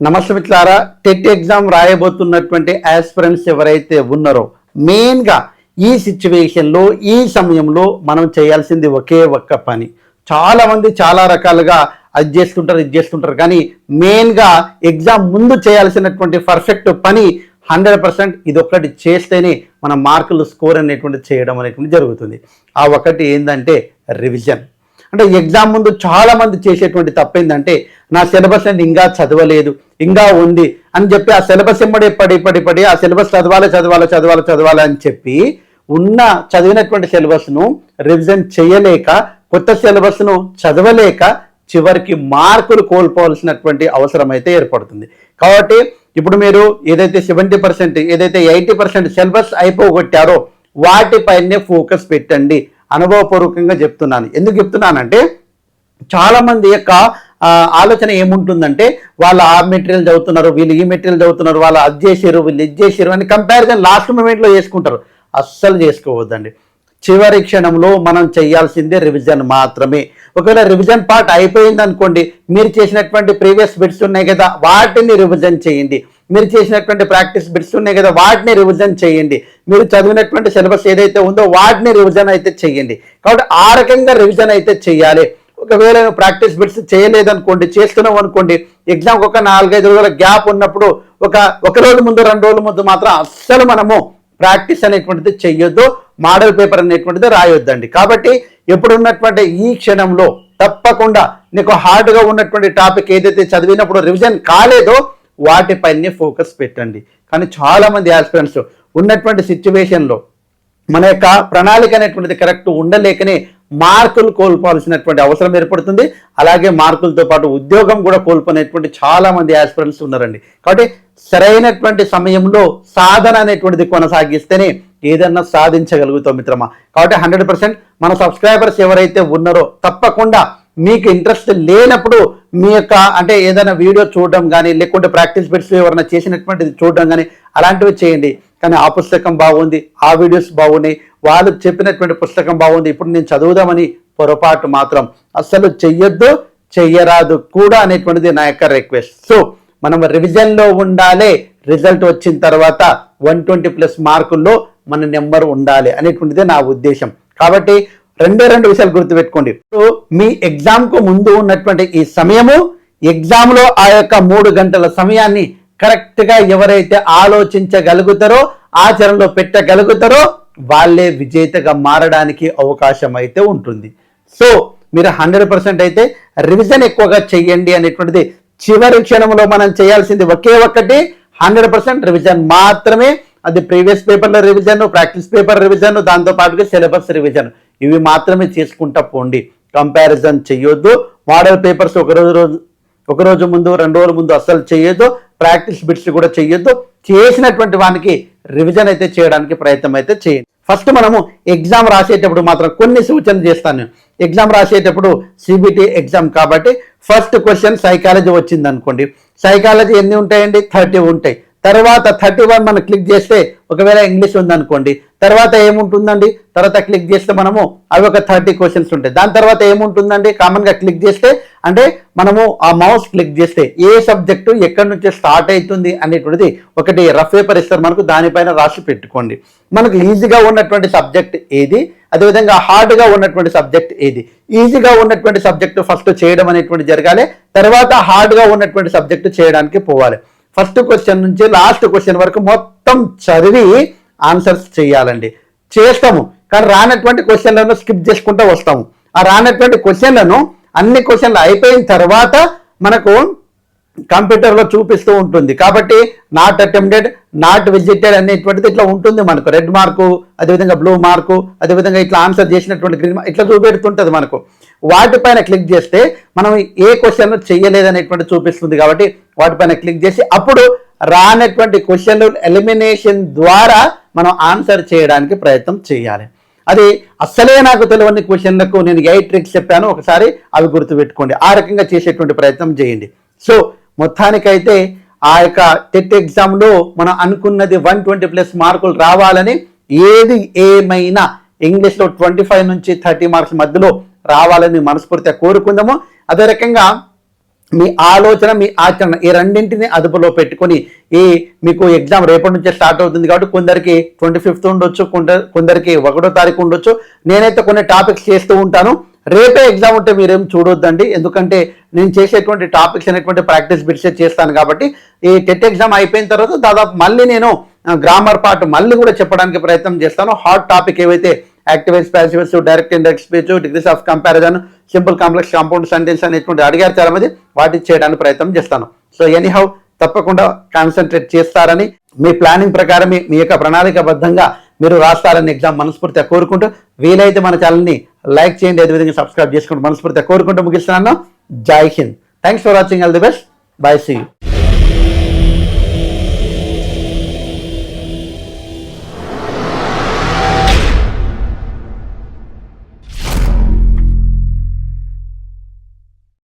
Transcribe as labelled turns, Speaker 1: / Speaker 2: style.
Speaker 1: నమస్తే మిత్రులారా TET exam రాయబోతున్నటువంటి aspirants ఎవరైతే ఉన్నారో మెయిన్గా ఈ సిచ్యువేషన్లో ఈ సమయంలో మనం చేయాల్సింది ఒకే ఒక్క పని. చాలామంది చాలా రకాలుగా అది చేస్తుంటారు ఇది చేస్తుంటారు కానీ మెయిన్గా ఎగ్జామ్ ముందు చేయాల్సినటువంటి పర్ఫెక్ట్ పని హండ్రెడ్ పర్సెంట్ ఇది ఒక్కటి చేస్తేనే మన మార్కులు స్కోర్ అనేటువంటి చేయడం అనేటువంటి జరుగుతుంది. ఆ ఒకటి ఏంటంటే రివిజన్ అంటే ఎగ్జామ్ ముందు చాలా మంది చేసేటువంటి తప్పు ఏంటంటే నా సిలబస్ నేను ఇంకా చదవలేదు ఇంకా ఉంది అని చెప్పి ఆ సిలబస్ ఇమ్మడి పడి పడి పడి ఆ సిలబస్ చదవాలి చదవాలి చదవాలి చదవాలి అని చెప్పి ఉన్న చదివినటువంటి సిలబస్ను రివిజన్ చేయలేక కొత్త సిలబస్ను చదవలేక చివరికి మార్కులు కోల్పోవాల్సినటువంటి అవసరం అయితే ఏర్పడుతుంది. కాబట్టి ఇప్పుడు మీరు ఏదైతే సెవెంటీ పర్సెంట్ ఏదైతే ఎయిటీ పర్సెంట్ సిలబస్ అయిపోగొట్టారో వాటిపైనే ఫోకస్ పెట్టండి. అనుభవపూర్వకంగా చెప్తున్నాను. ఎందుకు చెప్తున్నానంటే చాలామంది యొక్క ఆలోచన ఏముంటుందంటే వాళ్ళు ఆ మెటీరియల్ చదువుతున్నారు వీళ్ళు ఈ మెటీరియల్ చదువుతున్నారు వాళ్ళు అది చేసారు వీళ్ళు ఇది చేసారు అని కంపారిజన్ లాస్ట్ మూమెంట్లో చేసుకుంటారు. అస్సలు చేసుకోవద్దండి. చివరి క్షణంలో మనం చేయాల్సిందే రివిజన్ మాత్రమే. ఒకవేళ రివిజన్ పార్ట్ అయిపోయింది అనుకోండి మీరు చేసినటువంటి ప్రీవియస్ బిట్స్ ఉన్నాయి కదా వాటిని రివిజన్ చేయండి. మీరు చేసినటువంటి ప్రాక్టీస్ బిట్స్ ఉన్నాయి కదా వాటిని రివిజన్ చేయండి. మీరు చదివినటువంటి సిలబస్ ఏదైతే ఉందో వాటిని రివిజన్ అయితే చేయండి. కాబట్టి ఆ రకంగా రివిజన్ అయితే చేయాలి. ఒకవేళ ప్రాక్టీస్ బిట్స్ చేయలేదనుకోండి చేస్తున్నాం అనుకోండి ఎగ్జామ్కి ఒక నాలుగైదు రోజుల గ్యాప్ ఉన్నప్పుడు ఒక ఒక రోజు ముందు రెండు రోజుల ముందు మాత్రం అస్సలు మనము ప్రాక్టీస్ అనేటువంటిది చెయ్యొద్దు మోడల్ పేపర్ అనేటువంటిది రాయొద్దండి. కాబట్టి ఎప్పుడు ఉన్నటువంటి ఈ క్షణంలో తప్పకుండా నీకు హార్డ్గా ఉన్నటువంటి టాపిక్ ఏదైతే చదివినప్పుడు రివిజన్ కాలేదో వాటిపైనే ఫోకస్ పెట్టండి. కానీ చాలామంది ఆస్పిరెంట్స్ ఉన్నటువంటి సిచ్యువేషన్లో మన యొక్క ప్రణాళిక అనేటువంటిది కరెక్ట్ ఉండలేకనే మార్కులు కోల్పోవాల్సినటువంటి అవసరం ఏర్పడుతుంది. అలాగే మార్కులతో పాటు ఉద్యోగం కూడా కోల్పోయినటువంటి చాలామంది ఆస్పిరెంట్స్ ఉన్నారండి. కాబట్టి సరైనటువంటి సమయంలో సాధన అనేటువంటిది కొనసాగిస్తేనే ఏదన్నా సాధించగలుగుతాం మిత్రమా. కాబట్టి హండ్రెడ్ పర్సెంట్ మన సబ్స్క్రైబర్స్ ఎవరైతే ఉన్నారో తప్పకుండా మీకు ఇంట్రెస్ట్ లేనప్పుడు మీ యొక్క అంటే ఏదైనా వీడియో చూడడం కానీ లేకుంటే ప్రాక్టీస్ బిట్స్ ఎవరైనా చేసినటువంటిది చూడడం కానీ అలాంటివి చేయండి. కానీ ఆ పుస్తకం బాగుంది ఆ వీడియోస్ బాగున్నాయి వాళ్ళు చెప్పినటువంటి పుస్తకం బాగుంది ఇప్పుడు నేను చదువుదామని పొరపాటు మాత్రం. అస్సలు చెయ్యొద్దు చెయ్యరాదు కూడా అనేటువంటిది నా యొక్క రిక్వెస్ట్ సో మనం రివిజన్లో ఉండాలి రిజల్ట్ వచ్చిన తర్వాత వన్ ట్వంటీ ప్లస్ మార్కుల్లో మన నెంబర్ ఉండాలి అనేటువంటిదే నా ఉద్దేశం. కాబట్టి రెండే రెండు విషయాలు గుర్తుపెట్టుకోండి. సో మీ ఎగ్జామ్కు ముందు ఉన్నటువంటి ఈ సమయము ఎగ్జామ్లో ఆ యొక్క మూడు గంటల సమయాన్ని కరెక్ట్గా ఎవరైతే ఆలోచించగలుగుతారో ఆచరణలో పెట్టగలుగుతారో వాళ్ళే విజేతగా మారడానికి అవకాశం అయితే ఉంటుంది. సో మీరు హండ్రెడ్ పర్సెంట్ అయితే రివిజన్ ఎక్కువగా చెయ్యండి అనేటువంటిది చివరి క్షణంలో మనం చేయాల్సింది ఒకే ఒక్కటి హండ్రెడ్ పర్సెంట్ రివిజన్ మాత్రమే. అది ప్రీవియస్ పేపర్ల రివిజన్ ప్రాక్టీస్ పేపర్ రివిజన్ దాంతోపాటుగా సిలబస్ రివిజన్. ఇవి మాత్రమే చేసుకుంటా పోండి. కంపారిజన్ చెయ్యొద్దు. మోడల్ పేపర్స్ ఒకరోజు రోజు ఒకరోజు ఒక రోజు ముందు రెండు రోజుల ముందు అస్సలు చేయొద్దు ప్రాక్టీస్ బిట్స్ కూడా చేయొద్దు చేసినటువంటి వానికి రివిజన్ అయితే చేయడానికి ప్రయత్నం అయితే చేయండి. ఫస్ట్ మనము ఎగ్జామ్ రాసేటప్పుడు మాత్రం కొన్ని సూచనలు చేస్తాను. ఎగ్జామ్ రాసేటప్పుడు సిబిటి ఎగ్జామ్ కాబట్టి ఫస్ట్ క్వశ్చన్ సైకాలజీ వచ్చింది అనుకోండి సైకాలజీ ఎన్ని ఉంటాయండి? థర్టీ ఉంటాయి. తర్వాత థర్టీ వన్ మనం క్లిక్ చేస్తే ఒకవేళ ఇంగ్లీష్ ఉందనుకోండి తర్వాత ఏముంటుందండి? తర్వాత క్లిక్ చేస్తే మనము అవి ఒక థర్టీ క్వశ్చన్స్ ఉంటాయి. దాని తర్వాత ఏముంటుందండి? కామన్గా క్లిక్ చేస్తే అంటే మనము ఆ మౌస్ క్లిక్ చేస్తే ఏ సబ్జెక్టు ఎక్కడి నుంచి స్టార్ట్ అవుతుంది అనేటువంటిది ఒకటి రఫ్ పేపర్ ఇస్తారు మనకు దానిపైన రాసి పెట్టుకోండి. మనకు ఈజీగా ఉన్నటువంటి సబ్జెక్ట్ ఏది? అదేవిధంగా హార్డ్గా ఉన్నటువంటి సబ్జెక్ట్ ఏది? ఈజీగా ఉన్నటువంటి సబ్జెక్టు ఫస్ట్ చేయడం అనేటువంటి జరగాలి తర్వాత హార్డ్గా ఉన్నటువంటి సబ్జెక్టు చేయడానికి పోవాలి. ఫస్ట్ క్వశ్చన్ నుంచి లాస్ట్ క్వశ్చన్ వరకు మొత్తం చదివి ఆన్సర్స్ చేయాలండి. చేస్తాము. కానీ రానటువంటి క్వశ్చన్లను స్కిప్ చేసుకుంటూ వస్తాము. ఆ రానటువంటి క్వశ్చన్లను అన్ని క్వశ్చన్లు అయిపోయిన తర్వాత మనకు కంప్యూటర్లో చూపిస్తూ ఉంటుంది. కాబట్టి నాట్ అటెంప్టెడ్ నాట్ విజిటెడ్ అనేటువంటిది ఇట్లా ఉంటుంది మనకు. రెడ్ మార్కు అదేవిధంగా బ్లూ మార్కు అదేవిధంగా ఇట్లా ఆన్సర్ చేసినటువంటి గ్రీన్ మార్క్ ఇట్లా చూపెడుతుంటుంది మనకు. వాటిపైన క్లిక్ చేస్తే మనం ఏ క్వశ్చన్ చేయలేదనేటువంటి చూపిస్తుంది కాబట్టి వాటిపైన క్లిక్ చేసి అప్పుడు రానటువంటి క్వశ్చన్లు ఎలిమినేషన్ ద్వారా మనం ఆన్సర్ చేయడానికి ప్రయత్నం చేయాలి. అది అస్సలే నాకు తెలియని క్వశ్చన్లకు నేను ఎయిట్ ట్రిక్స్ చెప్పాను ఒకసారి అవి గుర్తుపెట్టుకోండి. ఆ రకంగా చేసేటువంటి ప్రయత్నం చేయండి. సో మొత్తానికైతే ఆ యొక్క టెట్ ఎగ్జామ్లో మనం అనుకున్నది వన్ ట్వంటీ ప్లస్ మార్కులు రావాలని ఏది ఏమైనా ఇంగ్లీష్లో ట్వంటీ ఫైవ్ నుంచి థర్టీ మార్క్స్ మధ్యలో రావాలని మనస్ఫూర్తిగా కోరుకుందాము. అదే రకంగా మీ ఆలోచన మీ ఆచరణ ఈ రెండింటిని అదుపులో పెట్టుకొని ఈ మీకు ఎగ్జామ్ రేపటి నుంచే స్టార్ట్ అవుతుంది కాబట్టి కొందరికి ట్వంటీ ఫిఫ్త్ ఉండొచ్చు కొందరు కొందరికి ఒకటో తారీఖు ఉండొచ్చు. నేనైతే కొన్ని టాపిక్స్ చేస్తూ ఉంటాను. రేపే ఎగ్జామ్ ఉంటే మీరేం చూడొద్దండి. ఎందుకంటే నేను చేసేటువంటి టాపిక్స్ అనేటువంటి ప్రాక్టీస్ బిట్స్ చేస్తాను కాబట్టి ఈ టెట్ ఎగ్జామ్ అయిపోయిన తర్వాత దాదాపు మళ్ళీ నేను గ్రామర్ పార్ట్ మళ్ళీ కూడా చెప్పడానికి ప్రయత్నం చేస్తాను. హాట్ టాపిక్ ఏవైతే activates passives direct indirect speech degrees of comparison simple complex compound sentence అనేటువంటి అడిగారు చాలా మంది వాటి చేయడానికి ప్రయత్నం చేస్తాను. సో ఎనీహౌ తప్పకుండా కాన్సన్ట్రేట్ చేస్తారని మీ ప్లానింగ్ ప్రకారం మీ- యొక్క ప్రణాళికబద్ధంగా మీరు రాస్తారని ఎగ్జామ్ మనస్ఫూర్తిగా కోరుకుంటూ వీలైతే మన ఛానల్ని లైక్ చేయండి. అదేవిధంగా సబ్స్క్రైబ్ చేసుకుంటూ మనస్ఫూర్తిగా కోరుకుంటూ ముగిస్తున్నాను. Jai Hind. Thanks for watching all the best bye see you